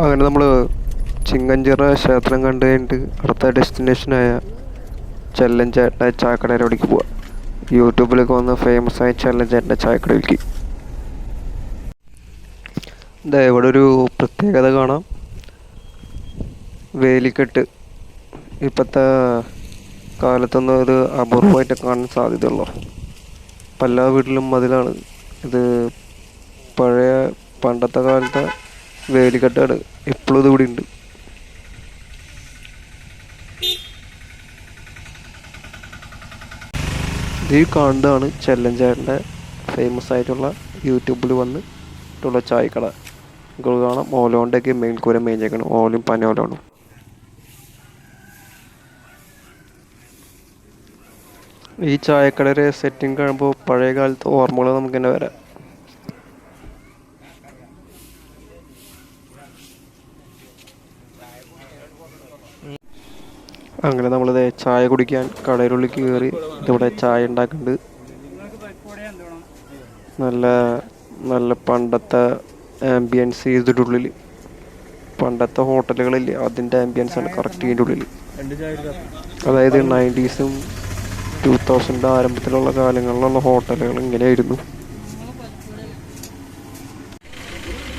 അങ്ങനെ നമ്മൾ ചിങ്ങഞ്ചിറ ക്ഷേത്രം കണ്ടു കഴിഞ്ഞിട്ട് അടുത്ത ഡെസ്റ്റിനേഷനായ ചെല്ലഞ്ചേട്ടന്റെ അവിടേക്ക് പോവാം. യൂട്യൂബിലൊക്കെ വന്ന ഫേമസ് ആയ ചെല്ലഞ്ചേട്ടന്റെ ചായക്കടയിലേക്ക്. ഇതാ ഇവിടെ ഒരു പ്രത്യേകത കാണാം. വേലിക്കെട്ട്. ഇപ്പോഴത്തെ കാലത്തൊന്നും ഇത് അപൂർവമായിട്ട് കാണാൻ സാധ്യതയുള്ളൂ? അപ്പം എല്ലാ വീട്ടിലും മതിലാണ്. ഇത് പഴയ പണ്ടത്തെ കാലത്തെ വേലിക്കെട്ടാണ്. ഇപ്പോഴും ഇത് ഇവിടെ ഉണ്ട് ഇത് കാണുന്നതാണ് ചെല്ലഞ്ചേട്ടന്റെ ഫേമസ് ആയിട്ടുള്ള യൂട്യൂബിൽ വന്നിട്ടുള്ള ചായക്കട. നിങ്ങൾക്ക് കാണാം. ഓലോണ്ടൊക്കെ മേൽക്കൂര മേഞ്ഞേക്കണം ഓലും പനോലാണ്. ഈ ചായക്കടയുടെ സെറ്റിംഗ് കാണുമ്പോൾ പഴയ കാലത്തെ ഓർമ്മകൾ നമുക്ക് തന്നെ വരാം. അങ്ങനെ നമ്മളിത് ചായ കുടിക്കാൻ കടയിലുള്ളിൽ കയറി ഇതിവിടെ ചായ ഉണ്ടാക്കുന്നുണ്ട് നല്ല നല്ല പണ്ടത്തെ ആംബിയൻസ് ചെയ്തിട്ട് ഉള്ളിൽ. പണ്ടത്തെ ഹോട്ടലുകളില്ലേ അതിന്റെ ആംബിയൻസ് ആണ് കറക്റ്റ് ഇതിന്റെ ഉള്ളിൽ. അതായത് നയന്റീസും ടൂ തൗസൻഡ് ആരംഭത്തിലുള്ള കാലങ്ങളിലുള്ള ഹോട്ടലുകൾ ഇങ്ങനെയായിരുന്നു.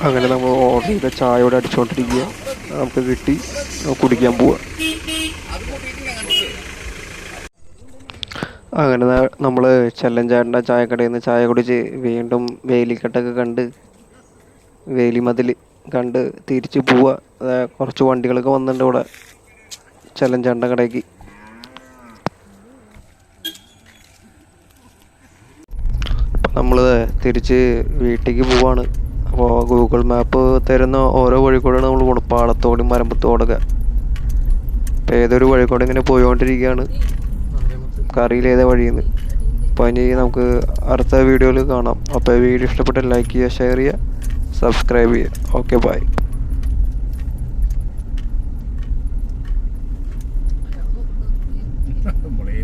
അങ്ങനെ നമ്മൾ ഓർഡർ ചെയ്ത ചായയോടെ അടിച്ചുകൊണ്ടിരിക്കുക നമുക്ക് കിട്ടി കുടിക്കാൻ പോവാ. അങ്ങനെ നമ്മൾ ചെല്ലഞ്ചാടിന്റെ ചായക്കടയിൽ നിന്ന് ചായ കുടിച്ച് വീണ്ടും വേലിക്കെട്ടൊക്കെ കണ്ട് വേലിമതിൽ കണ്ട് തിരിച്ച് പോവുക കുറച്ച് വണ്ടികളൊക്കെ വന്നിട്ടുണ്ട് ഇവിടെ ചെല്ലഞ്ചാടിന്റെ കടയ്ക്ക്. നമ്മൾ തിരിച്ച് വീട്ടിലേക്ക് പോവാണ്. അപ്പോൾ ഗൂഗിൾ മാപ്പ് തരുന്ന ഓരോ വഴി കൂടെയാണ് നമ്മൾ പോകണം പാളത്തോടും മരമ്പത്തോടൊക്കെ. അപ്പോൾ ഏതൊരു വഴി കൂടെ ഇങ്ങനെ പോയിക്കൊണ്ടിരിക്കുകയാണ് കറിയിലേത വഴിയെന്ന്. അപ്പോൾ അതിന് നമുക്ക് അടുത്ത വീഡിയോയിൽ കാണാം. അപ്പോൾ വീഡിയോ ഇഷ്ടപ്പെട്ട ലൈക്ക് ചെയ്യുക ഷെയർ ചെയ്യുക സബ്സ്ക്രൈബ് ചെയ്യുക. Okay bye മുളയെ